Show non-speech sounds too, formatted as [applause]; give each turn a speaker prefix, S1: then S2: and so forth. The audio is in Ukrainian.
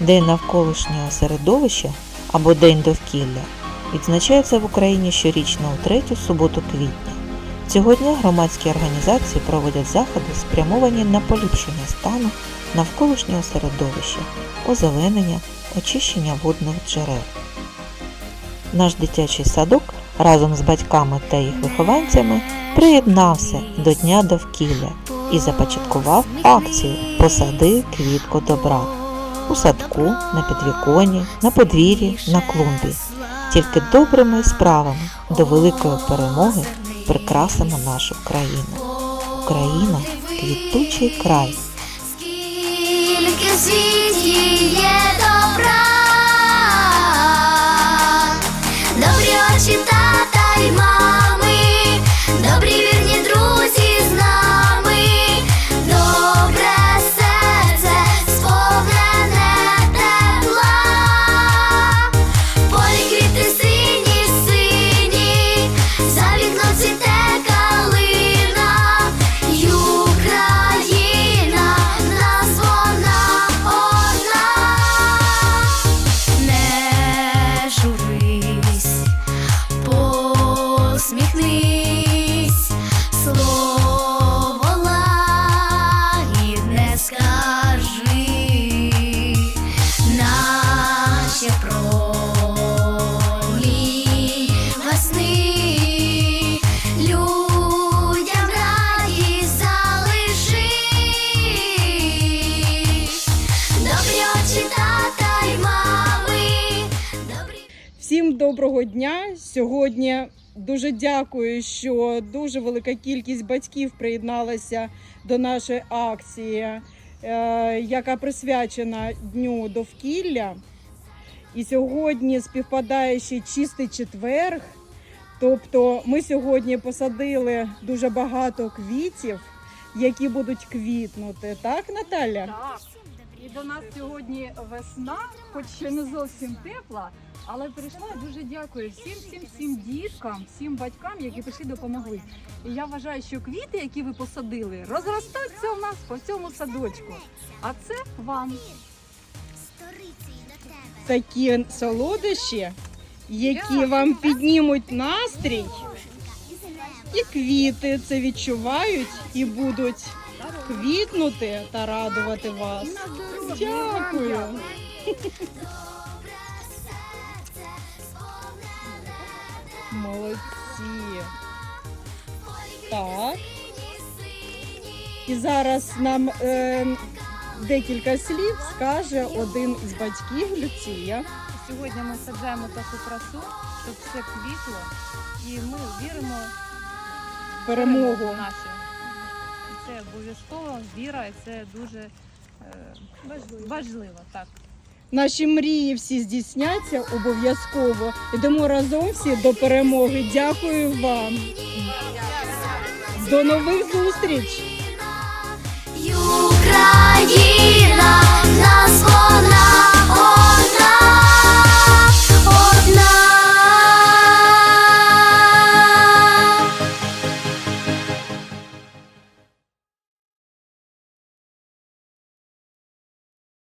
S1: День навколишнього середовища або День довкілля відзначається в Україні щорічно у третю суботу квітня. Цього дня громадські організації проводять заходи, спрямовані на поліпшення стану навколишнього середовища, озеленення, очищення водних джерел. Наш дитячий садок разом з батьками та їх вихованцями приєднався до Дня довкілля і започаткував акцію Посади квітку добра у садку, на підвіконі, на подвір'ї, на клумбі. Тільки добрими справами до великої перемоги прикрасимо нашу країну. Україна квітучий край.
S2: Добрі очі тата й мами.
S3: Всім доброго дня! Сьогодні дуже дякую, що дуже велика кількість батьків приєдналася до нашої акції, е, яка присвячена Дню довкілля. І сьогодні співпадає ще чистий четверг. Тобто ми сьогодні посадили дуже багато квітів, які будуть квітнути. Так, Наталя?
S4: Так. І до нас сьогодні весна, хоч ще не зовсім тепла, але прийшла Я дуже дякую всім, всім, всім діткам, всім батькам, які прийшли допомогли. І я вважаю, що квіти, які ви посадили, розростаються у нас по всьому садочку. А це вам.
S3: такі солодощі, які вам піднімуть настрій, і квіти це відчувають і будуть квітнути та радувати вас. Дякую. [laughs] Молодці. Так. І зараз нам е, декілька слів скаже один із батьків Люція.
S4: Сьогодні ми саджаємо таку красу, щоб все квітло, і ми віримо в
S3: Перемогу.
S4: нашу. І це обов'язково віра, і це дуже е, важливо. Так.
S3: Наші мрії всі здійсняться обов'язково. Йдемо разом всі до перемоги. Дякую вам. До нових зустріч!
S2: Україна вона